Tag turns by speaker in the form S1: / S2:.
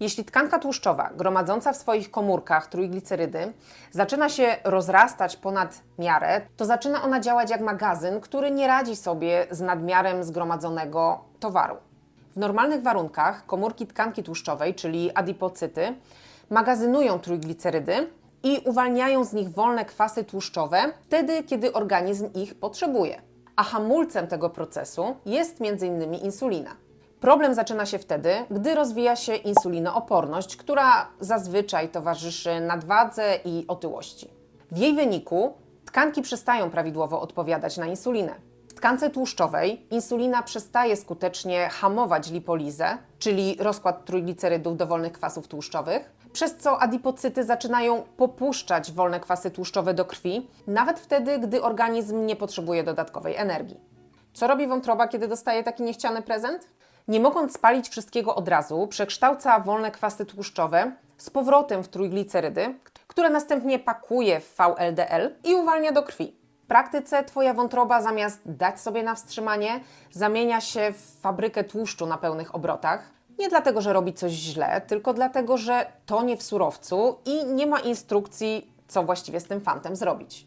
S1: Jeśli tkanka tłuszczowa gromadząca w swoich komórkach trójglicerydy zaczyna się rozrastać ponad miarę, to zaczyna ona działać jak magazyn, który nie radzi sobie z nadmiarem zgromadzonego towaru. W normalnych warunkach komórki tkanki tłuszczowej, czyli adipocyty, magazynują trójglicerydy i uwalniają z nich wolne kwasy tłuszczowe wtedy, kiedy organizm ich potrzebuje. A hamulcem tego procesu jest m.in. insulina. Problem zaczyna się wtedy, gdy rozwija się insulinooporność, która zazwyczaj towarzyszy nadwadze i otyłości. W jej wyniku tkanki przestają prawidłowo odpowiadać na insulinę. W tkance tłuszczowej insulina przestaje skutecznie hamować lipolizę, czyli rozkład trójglicerydów do wolnych kwasów tłuszczowych, przez co adipocyty zaczynają popuszczać wolne kwasy tłuszczowe do krwi, nawet wtedy, gdy organizm nie potrzebuje dodatkowej energii. Co robi wątroba, kiedy dostaje taki niechciany prezent? Nie mogąc spalić wszystkiego od razu, przekształca wolne kwasy tłuszczowe z powrotem w trójglicerydy, które następnie pakuje w VLDL i uwalnia do krwi. W praktyce Twoja wątroba zamiast dać sobie na wstrzymanie, zamienia się w fabrykę tłuszczu na pełnych obrotach. Nie dlatego, że robi coś źle, tylko dlatego, że tonie w surowcu i nie ma instrukcji, co właściwie z tym fantem zrobić.